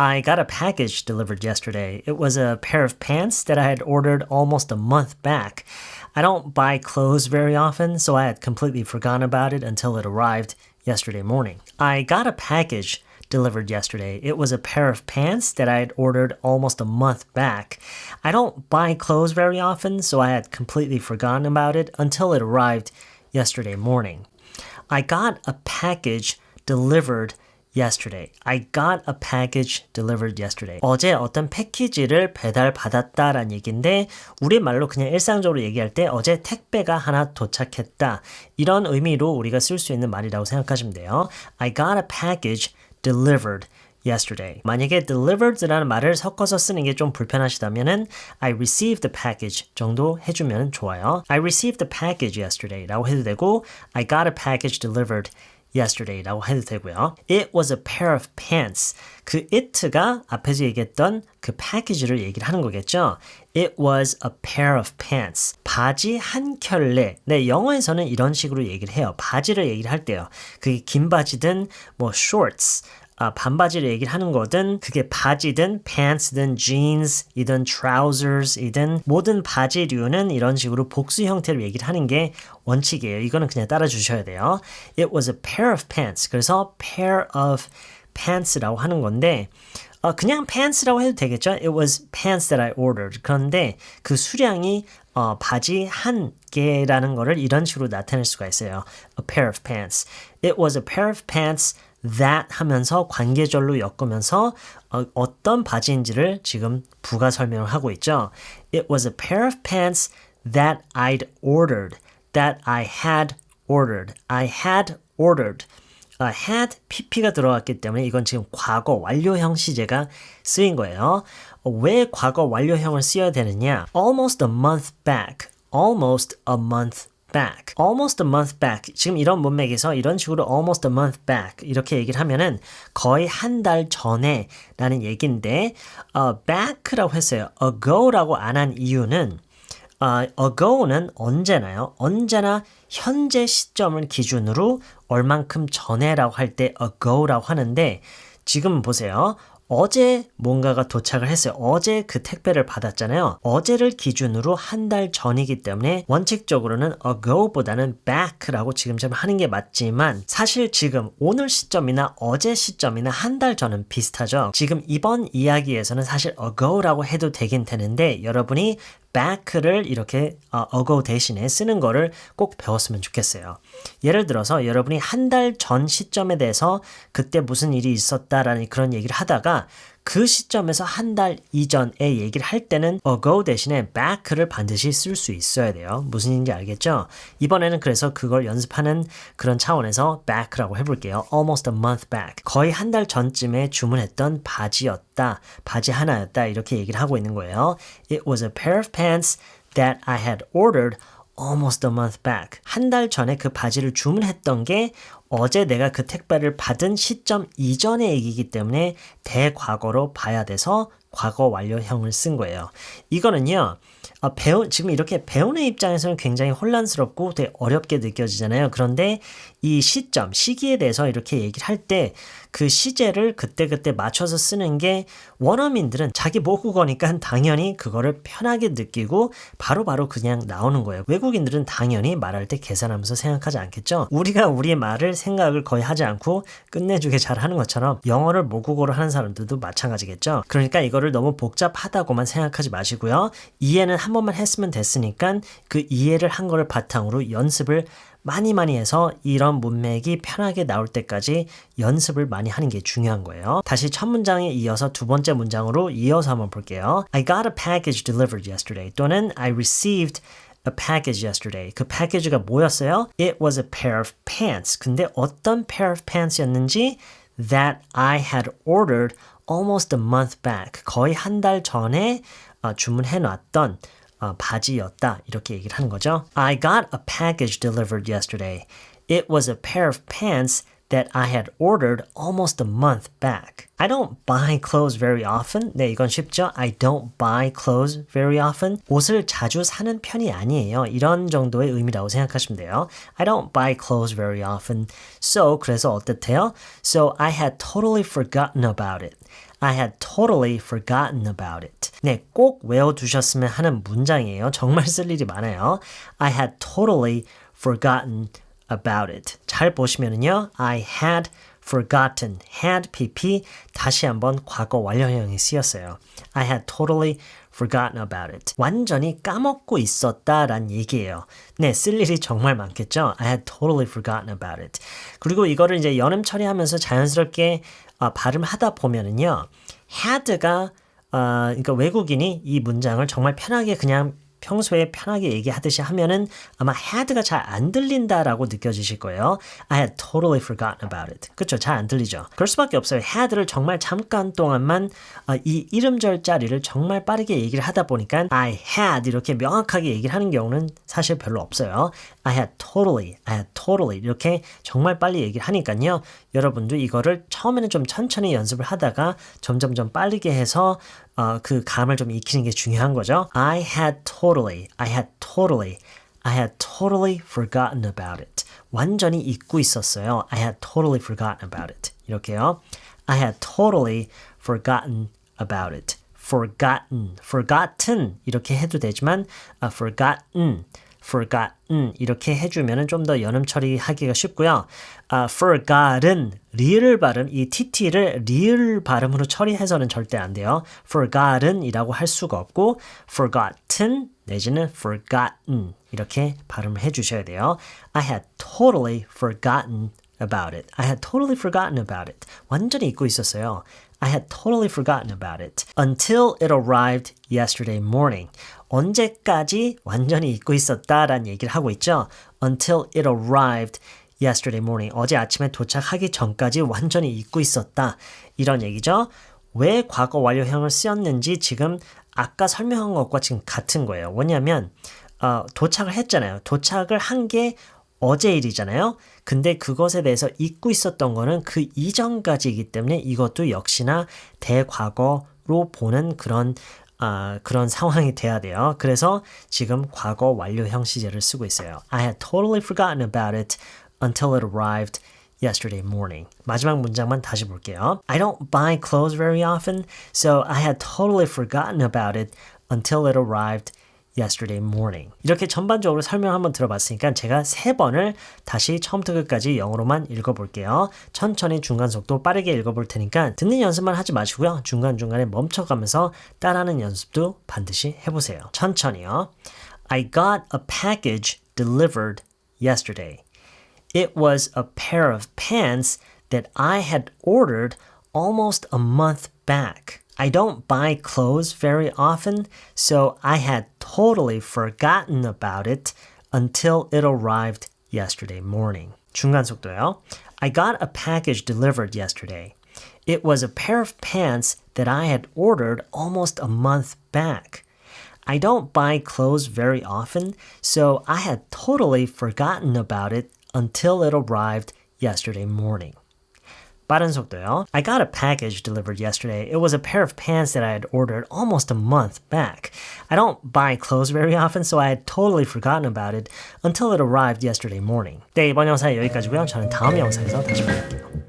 I got a package delivered yesterday. It was a pair of pants that I had ordered almost a month back. I don't buy clothes very often, so I had completely forgotten about it until it arrived yesterday morning. I got a package delivered yesterday. It was a pair of pants that I had ordered almost a month back. I don't buy clothes very often, so I had completely forgotten about it until it arrived yesterday morning. I got a package delivered yesterday. I got a package delivered yesterday. 어제 어떤 패키지를 배달 받았다라는 얘기인데 우리말로 그냥 일상적으로 얘기할 때 어제 택배가 하나 도착했다. 이런 의미로 우리가 쓸 수 있는 말이라고 생각하시면 돼요. I got a package delivered yesterday. 만약에 delivered라는 말을 섞어서 쓰는 게 좀 불편하시다면은 I received the package 정도 해주면 좋아요. I received the package yesterday라고 해도 되고 I got a package delivered yesterday라고 해도 되고요. It was a pair of pants. 그 it가 앞에서 얘기했던 그 패키지를 얘기를 하는 거겠죠. It was a pair of pants. 바지 한 켤레. 네, 영어에서는 이런 식으로 얘기를 해요. 바지를 얘기를 할 때요. 그게 긴 바지든 뭐 shorts, 아, 반바지를 얘기를 하는 거든 그게 바지든 pants든 jeans이든 trousers이든 모든 바지류는 이런 식으로 복수 형태로 얘기를 하는 게 원칙이에요. 이거는 그냥 따라 주셔야 돼요. It was a pair of pants. 그래서 pair of pants라고 하는 건데 어, 그냥 pants라고 해도 되겠죠? It was pants that I ordered. 그런데 그 수량이 어, 바지 한 개라는 거를 이런 식으로 나타낼 수가 있어요. A pair of pants. It was a pair of pants that 하면서 관계절로 엮으면서 어, 떤 바지인지를 지금 부가 설명을 하고 있죠. It was a pair of pants that I'd ordered. That I had ordered. I had ordered. Uh, had pp가 들어갔기 때문에 이건 지금 과거 완료형 시제가 쓰인 거예요. 왜 과거 완료형을 쓰여야 되느냐? Almost a month back. Almost a month back. almost a month back. 지금 이런 문맥에서 이런 식으로 almost a month back 이렇게 얘기를 하면은 거의 한 달 전에 라는 얘기인데 어, back라고 했어요. ago라고 안 한 이유는 어, ago는 언제나요? 언제나 현재 시점을 기준으로 얼만큼 전에라고 할 때 ago라고 하는데 지금 보세요. 어제 뭔가가 도착을 했어요. 어제 그 택배를 받았잖아요. 어제를 기준으로 한 달 전이기 때문에 원칙적으로는 ago보다는 back라고 지금처럼 하는 게 맞지만 사실 지금 오늘 시점이나 어제 시점이나 한 달 전은 비슷하죠. 지금 이번 이야기에서는 사실 ago라고 해도 되긴 되는데 여러분이 back를 이렇게 어, ago 대신에 쓰는 거를 꼭 배웠으면 좋겠어요. 예를 들어서 여러분이 한 달 전 시점에 대해서 그때 무슨 일이 있었다라는 그런 얘기를 하다가 그 시점에서 한 달 이전에 얘기를 할 때는 ago 대신에 back를 반드시 쓸 수 있어야 돼요. 무슨 일인지 알겠죠? 이번에는 그래서 그걸 연습하는 그런 차원에서 back라고 해볼게요. almost a month back. 거의 한 달 전쯤에 주문했던 바지였다. 바지 하나였다. 이렇게 얘기를 하고 있는 거예요. It was a pair of pants that I had ordered almost a month back. 한 달 전에 그 바지를 주문했던 게 어제 내가 그 택배를 받은 시점 이전의 얘기이기 때문에 대과거로 봐야 돼서 과거 완료형을 쓴 거예요. 이거는요. 어, 배우, 지금 이렇게 배우는 입장에서는 굉장히 혼란스럽고 되게 어렵게 느껴지잖아요. 그런데 이 시점, 시기에 대해서 이렇게 얘기를 할 때 그 시제를 그때 그때 맞춰서 쓰는 게 원어민들은 자기 모국어니까 당연히 그거를 편하게 느끼고 바로바로 바로 그냥 나오는 거예요. 외국인들은 당연히 말할 때 계산하면서 생각하지 않겠죠? 우리가 우리의 말을 생각을 거의 하지 않고 끝내주게 잘 하는 것처럼 영어를 모국어로 하는 사람들도 마찬가지겠죠? 그러니까 이거를 너무 복잡하다고만 생각하지 마시고요. 이해는 한 번만 했으면 됐으니까 그 이해를 한 거를 바탕으로 연습을 많이 많이 해서 이런 문맥이 편하게 나올 때까지 연습을 많이 하는 게 중요한 거예요. 다시 첫 문장에 이어서 두 번째 문장으로 이어서 한번 볼게요. I got a package delivered yesterday 또는 I received a package yesterday. 그 패키지가 뭐였어요? It was a pair of pants. 근데 어떤 pair of pants였는지 that I had ordered almost a month back. 거의 한 달 전에 주문해 놨던 어, 바지였다 이렇게 얘기를 하는 거죠. I got a package delivered yesterday. It was a pair of pants that I had ordered almost a month back. I don't buy clothes very often. 네, 이건 쉽죠? I don't buy clothes very often. 옷을 자주 사는 편이 아니에요. 이런 정도의 의미라고 생각하시면 돼요. I don't buy clothes very often. So, 그래서 어떻대요? So, I had totally forgotten about it. I had totally forgotten about it. 네, 꼭 외워두셨으면 하는 문장이에요. 정말 쓸 일이 많아요. I had totally forgotten about it. 잘 보시면은요. I had forgotten, had pp 다시 한번 과거 완료형이 쓰였어요. I had totally forgotten about it. 완전히 까먹고 있었다란 얘기예요. 네, 쓸 일이 정말 많겠죠. I had totally forgotten about it. 그리고 이거를 이제 연음 처리하면서 자연스럽게 어, 발음하다 보면은요. had가 어, 그러니까 외국인이 이 문장을 정말 편하게 그냥 평소에 편하게 얘기하듯이 하면은 아마 had가 잘 안 들린다라고 느껴지실 거예요. I had totally forgotten about it. 그렇죠? 잘 안 들리죠. 그럴 수밖에 없어요. had를 정말 잠깐 동안만 어, 이 이름절 자리를 정말 빠르게 얘기를 하다 보니까 I had 이렇게 명확하게 얘기를 하는 경우는 사실 별로 없어요. I had totally, I had totally 이렇게 정말 빨리 얘기를 하니까요. 여러분도 이거를 처음에는 좀 천천히 연습을 하다가 점점점 빠르게 해서 어, 그 감을 좀 익히는 게 중요한 거죠. I had totally, I had totally, I had totally forgotten about it. 완전히 잊고 있었어요. I had totally forgotten about it. 이렇게요. I had totally forgotten about it. forgotten, forgotten 이렇게 해도 되지만 uh, forgotten, forgotten 이렇게 해주면은 좀더 연음 처리하기가 쉽고요. 아, forgotten 리을 발음 이 tt를 리을 발음으로 처리해서는 절대 안 돼요. forgotten이라고 할 수가 없고 forgotten 내지는 forgotten 이렇게 발음을 해주셔야 돼요. I had totally forgotten about it. I had totally forgotten about it. 완전히 잊고 있었어요. I had totally forgotten about it until it arrived yesterday morning. 언제까지 완전히 잊고 있었다라는 얘기를 하고 있죠. Until it arrived yesterday morning. 어제 아침에 도착하기 전까지 완전히 잊고 있었다. 이런 얘기죠. 왜 과거 완료형을 쓰였는지 지금 아까 설명한 것과 지금 같은 거예요. 왜냐하면 어, 도착을 했잖아요. 도착을 한 게 어제 일이잖아요. 근데 그것에 대해서 잊고 있었던 거는 그 이전까지이기 때문에 이것도 역시나 대과거로 보는 그런 아, 그런 상황이 돼야 돼요. 그래서 지금 과거 완료 형 시제를 쓰고 있어요. I had totally forgotten about it until it arrived yesterday morning. 마지막 문장만 다시 볼게요. I don't buy clothes very often, so I had totally forgotten about it until it arrived yesterday morning. 이렇게 전반적으로 설명 한번 들어봤으니까 제가 세 번을 다시 처음부터 끝까지 영어로만 읽어볼게요. 천천히 중간 속도 빠르게 읽어볼 테니까 듣는 연습만 하지 마시고요. 중간중간에 멈춰가면서 따라하는 연습도 반드시 해보세요. 천천히요. I got a package delivered yesterday. It was a pair of pants that I had ordered almost a month back. I don't buy clothes very often, so I had totally forgotten about it until it arrived yesterday morning. 중간 속도요. I got a package delivered yesterday. It was a pair of pants that I had ordered almost a month back. I don't buy clothes very often, so I had totally forgotten about it until it arrived yesterday morning. 빠른 속도요. I got a package delivered yesterday. It was a pair of pants that I had ordered almost a month back. I don't buy clothes very often, so I had totally forgotten about it until it arrived yesterday morning. 네, 이번 영상 여기까지고요. 저는 다음 영상에서 다시 만날게요.